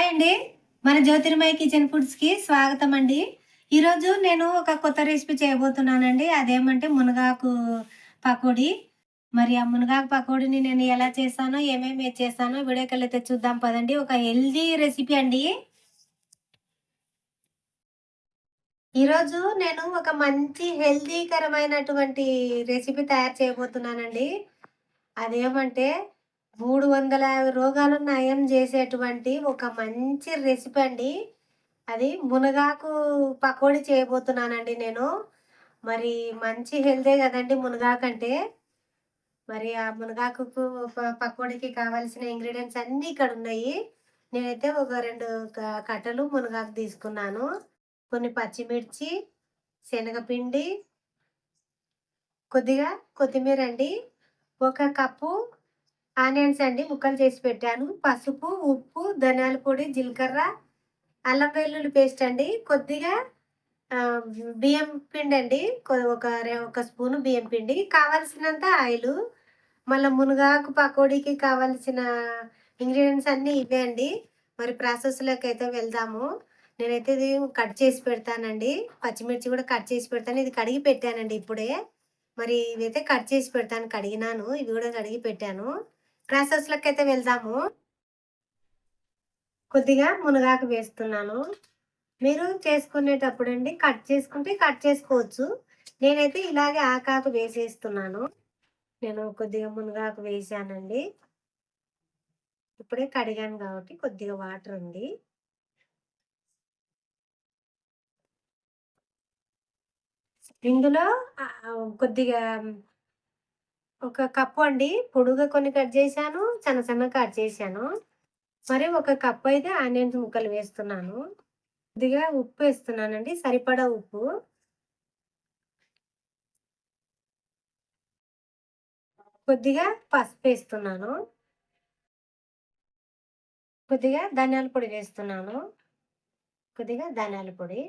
Hi అండి. మన జ్యోతిర్మయ kitchen ఫుడ్స్కి స్వాగతం అండి. ఈరోజు నేను ఒక కొత్త రెసిపీ చేయబోతున్నానండి. అదేమంటే మునగాకు పకోడీ. మరి ఆ మునగాకు పకోడీని నేను ఎలా చేస్తానో ఏమేమి చేస్తానో వీడియోకి చూద్దాం పదండి. ఒక హెల్దీ రెసిపీ అండి ఈరోజు నేను ఒక మంచి హెల్దీకరమైనటువంటి రెసిపీ తయారు చేయబోతున్నానండి. అదేమంటే మూడు వందల యాభై రోగాలు నయం చేసేటువంటి ఒక మంచి రెసిపీ అండి. అది మునగాకు పకోడీ చేయబోతున్నానండి నేను. మరి మంచి హెల్తే కదండి మునగాకు అంటే. మరి ఆ మునగాకు పకోడీకి కావాల్సిన ఇంగ్రీడియంట్స్ అన్నీ ఇక్కడ ఉన్నాయి నేనైతే ఒక రెండు కట్టలు మునగాకు తీసుకున్నాను. కొన్ని పచ్చిమిర్చి శనగపిండి కొద్దిగా కొత్తిమీర అండి. ఒక కప్పు ఆనియన్స్ అండి ముక్కలు చేసి పెట్టాను. పసుపు ఉప్పు ధనియాల పొడి జీలకర్ర అల్లం వెల్లుల్లి పేస్ట్ అండి. కొద్దిగా బియ్యం పిండి అండి. ఒక ఒక స్పూను బియ్యం పిండి. కావాల్సినంత ఆయిల్ మళ్ళీ మునగాకు పకోడీకి కావాల్సిన ఇంగ్రీడియంట్స్ అన్నీ ఇవే అండి. మరి ప్రాసెస్లోకి అయితే వెళ్దాము. నేనైతే ఇది కట్ చేసి పెడతానండి. పచ్చిమిర్చి కూడా కట్ చేసి పెడతాను. ఇది కడిగి పెట్టానండి ఇప్పుడే. మరి ఇదైతే కట్ చేసి పెడతాను. కడిగినాను. ఇవి కూడా కడిగి పెట్టాను. ప్రాసెస్లోకి అయితే వెళ్దాము. కొద్దిగా మునగాకు వేస్తున్నాను. మీరు చేసుకునేటప్పుడు అండి కట్ చేసుకుంటే కట్ చేసుకోవచ్చు. నేనైతే ఇలాగే ఆకాకు వేసేస్తున్నాను. నేను కొద్దిగా మునగాకు వేసానండి. ఇప్పుడే కడిగాను కాబట్టి కొద్దిగా వాటర్ ఉంది. ఇందులో కొద్దిగా ఒక కప్పు అండి. పొడుగా కొన్ని కట్ చేశాను. చిన్న చిన్న కట్ చేశాను. మరి ఒక కప్పు అయితే ఆనియన్స్ ముక్కలు వేస్తున్నాను. కొద్దిగా ఉప్పు వేస్తున్నానండి. సరిపడా ఉప్పు. కొద్దిగా పసుపు వేస్తున్నాను. కొద్దిగా ధనియాల పొడి వేస్తున్నాను. కొద్దిగా ధనియాల పొడి.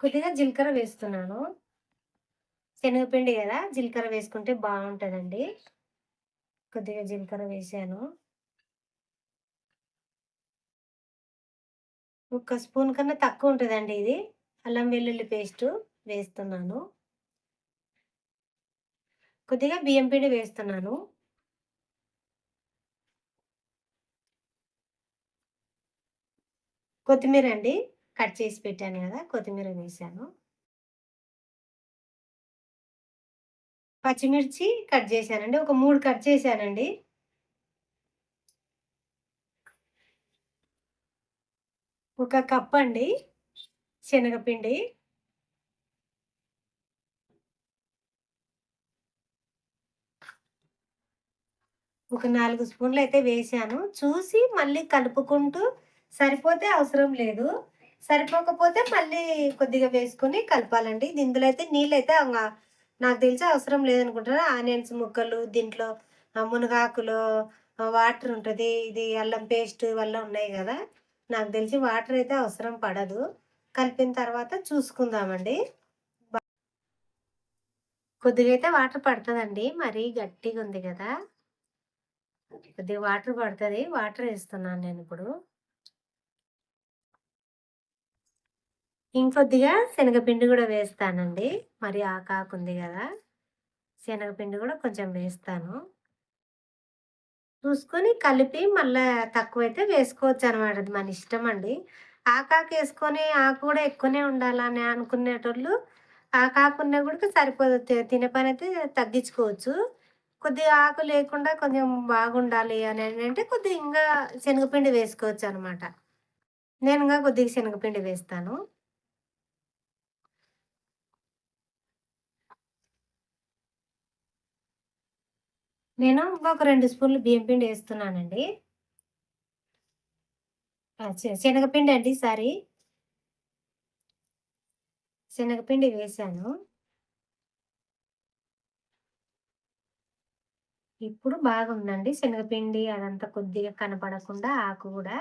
కొద్దిగా జీలకర్ర వేస్తున్నాను. శనగపిండి కదా జీలకర్ర వేసుకుంటే బాగుంటుందండి. కొద్దిగా జీలకర్ర వేసాను. ఒక స్పూన్ కన్నా తక్కువ ఉంటుందండి ఇది. అల్లం వెల్లుల్లి పేస్ట్ వేస్తున్నాను. కొద్దిగా బియ్యం పిండి వేస్తున్నాను. కొత్తిమీర అండి కట్ చేసి పెట్టాను కదా కొత్తిమీర వేసాను. పచ్చిమిర్చి కట్ చేశానండి. ఒక మూడు కట్ చేశానండి. ఒక కప్ అండి శనగపిండి. ఒక నాలుగు స్పూన్లు అయితే వేసాను చూసి మళ్ళీ కలుపుకుంటూ సరిపోతే అవసరం లేదు. సరిపోకపోతే మళ్ళీ కొద్దిగా వేసుకొని కలపాలండి. ఇందులో అయితే నీళ్ళు అయితే నాకు తెలిసి అవసరం లేదనుకుంటారా? ఆనియన్స్ ముక్కలు దీంట్లో మునగాకులు వాటర్ ఉంటుంది. ఇది అల్లం పేస్ట్ వల్ల ఉన్నాయి కదా? నాకు తెలిసి వాటర్ అయితే అవసరం పడదు. కలిపిన తర్వాత చూసుకుందామండి. కొద్దిగా అయితే వాటర్ పడుతుందండి. మరీ గట్టిగా ఉంది కదా? కొద్దిగా వాటర్ పడుతుంది. వాటర్ వేస్తున్నాను నేను ఇప్పుడు. ఇంకొద్దిగా శనగపిండి కూడా వేస్తానండి. మరి ఆకాకు ఉంది కదా శనగపిండి కూడా కొంచెం వేస్తాను. చూసుకొని కలిపి మళ్ళీ తక్కువైతే వేసుకోవచ్చు అనమాట అది మన ఇష్టం అండి. ఆకాకు వేసుకొని ఆకు కూడా ఎక్కువనే ఉండాలని అనుకునేటోళ్ళు ఆకాకున్నా కూడా సరిపోదు. తినే పని అయితే తగ్గించుకోవచ్చు. కొద్దిగా ఆకు లేకుండా కొంచెం బాగుండాలి అని అంటే కొద్దిగా ఇంకా శనగపిండి వేసుకోవచ్చు అనమాట నేను ఇంకా కొద్దిగా శనగపిండి వేస్తాను. నేను ఒక రెండు స్పూన్లు బియ్యం పిండి వేస్తున్నానండి. శనగపిండి అండి సారీ. శనగపిండి వేసాను. ఇప్పుడు బాగుందండి శనగపిండి అదంతా కొద్దిగా కనపడకుండా ఆకు కూడా.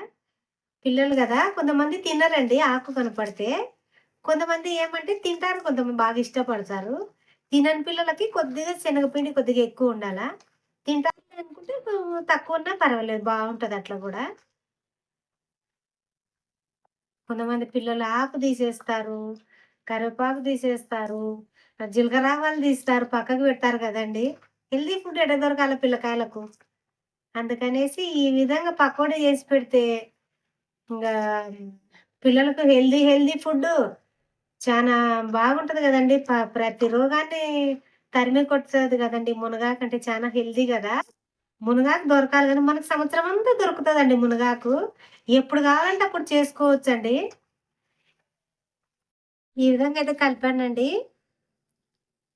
పిల్లలు కదా కొంతమంది తినరండి ఆకు కనపడితే. కొంతమంది ఏమంటే తింటారు కొంతమంది బాగా ఇష్టపడతారు. తినని పిల్లలకి కొద్దిగా శనగపిండి కొద్దిగా ఎక్కువ ఉండాలా? తింటారు అనుకుంటే తక్కువ ఉన్నా పర్వాలేదు బాగుంటుంది అట్లా కూడా. కొంతమంది పిల్లలు ఆకు తీసేస్తారు కరివేపాకు తీసేస్తారు జీలకర్ర ఆవాలు తీస్తారు పక్కకు పెడతారు కదండి. హెల్దీ ఫుడ్ ఎట దొరకాల పిల్లకాయలకు? అందుకనేసి ఈ విధంగా పకోడీ చేసి పెడితే ఇంకా పిల్లలకు హెల్దీ హెల్దీ ఫుడ్ చాలా బాగుంటుంది కదండి. ప- ప్రతి రోగాన్ని తరిమి కొట్టదు కదండి మునగాకు అంటే చాలా హెల్దీ కదా. మునగాకు దొరకాలి కానీ మనకు సంవత్సరం అంతా దొరుకుతుందండి మునగాకు. ఎప్పుడు కావాలంటే అప్పుడు చేసుకోవచ్చండి. ఈ విధంగా అయితే కలిపానండి.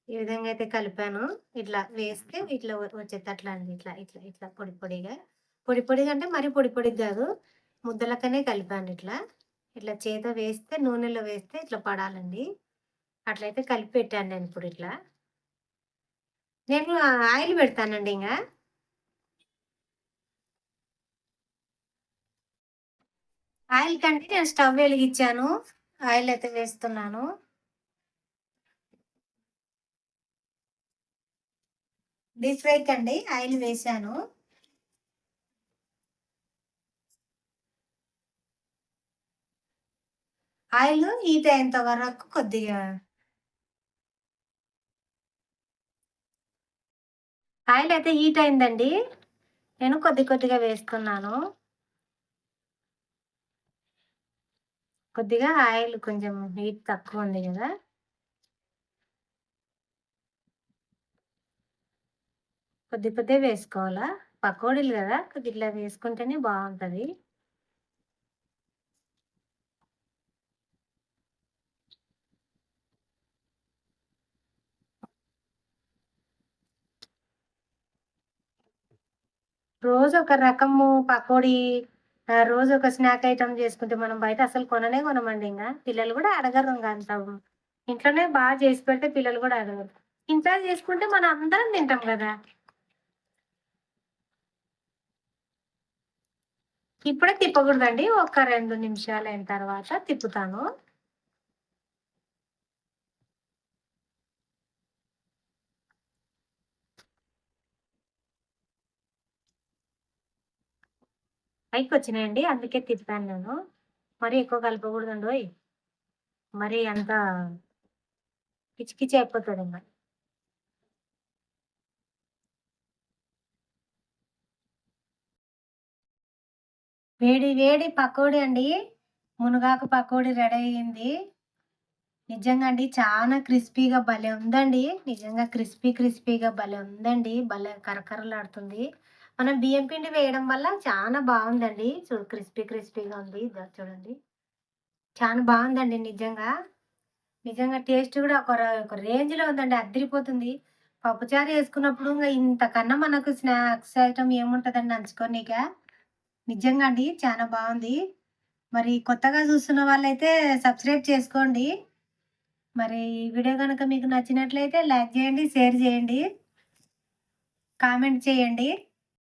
ఈ విధంగా అయితే కలిపాను. ఇట్లా వేస్తే ఇట్లా వచ్చేది అట్లా అండి. ఇట్లా ఇట్లా ఇట్లా పొడి పొడిగా. పొడి పొడిగా అంటే మరీ పొడి పొడిగా కాదు. ముద్దలకనే కలిపాను ఇట్లా. ఇట్లా చేత వేస్తే నూనెలో వేస్తే ఇట్లా పడాలండి. అట్లయితే కలిపి పెట్టాను నేను ఇప్పుడు ఇట్లా. నేను ఆయిల్ పెడతానండి ఇంకా ఆయిల్ కంటే నేను స్టవ్ వెలిగించాను. ఆయిల్ అయితే వేస్తున్నాను. డీప్ ఫ్రై కండి ఆయిల్ వేసాను. ఆయిల్ హీట్ అయ్యేంత వరకు కొద్దిగా ఆయిల్ అయితే హీట్ అయిందండి. నేను కొద్ది కొద్దిగా వేస్తున్నాను. కొద్దిగా ఆయిల్ కొంచెం హీట్ తక్కువ ఉంది కదా. కొద్ది కొద్దిగా వేసుకోవాలా? పకోడీలు కదా. కొద్ది ఇట్లా వేసుకుంటేనే బాగుంటుంది. రోజు ఒక రకము పకోడీ రోజు ఒక స్నాక్ ఐటమ్ చేసుకుంటే మనం బయట అసలు కొననే కొనమండి ఇంకా పిల్లలు కూడా అడగరు ఇంకా అంత. ఇంట్లోనే బాగా చేసి పెడితే పిల్లలు కూడా అడగరు. ఇంట్లో చేసుకుంటే మనం అందరం తింటాం కదా. ఇప్పుడే తిప్పకూడదండి. ఒక రెండు నిమిషాలు అయిన తర్వాత తిప్పుతాను. పైకి వచ్చినాయండి అందుకే తిప్పాను నేను. మరీ ఎక్కువ కలపకూడదండి ఓయ్. మరి అంత కిచకిచి అయిపోతుంది ఇంకా. వేడి వేడి పకోడీ అండి. మునగాకు పకోడీ రెడీ అయ్యింది. నిజంగా అండి చాలా క్రిస్పీగా భలే ఉందండి. నిజంగా క్రిస్పీ క్రిస్పీగా భలే ఉందండి. భలే కరకరలాడుతుంది. మనం బియ్యం పిండి వేయడం వల్ల చాలా బాగుందండి. చూడు క్రిస్పీ క్రిస్పీగా ఉంది. చూడండి. చాలా బాగుందండి నిజంగా. నిజంగా టేస్ట్ కూడా ఒక ర- ఒక రేంజ్లో ఉందండి. అద్దరిపోతుంది. పప్పుచారు వేసుకున్నప్పుడు ఇంకా ఇంతకన్నా మనకు స్నాక్స్ ఐటమ్ ఏముంటుందండి నంచుకోనిక నిజంగా అండి చాలా బాగుంది. మరి కొత్తగా చూస్తున్న వాళ్ళైతే సబ్స్క్రైబ్ చేసుకోండి. మరి ఈ వీడియో కనుక మీకు నచ్చినట్లయితే లైక్ చేయండి షేర్ చేయండి కామెంట్ చేయండి.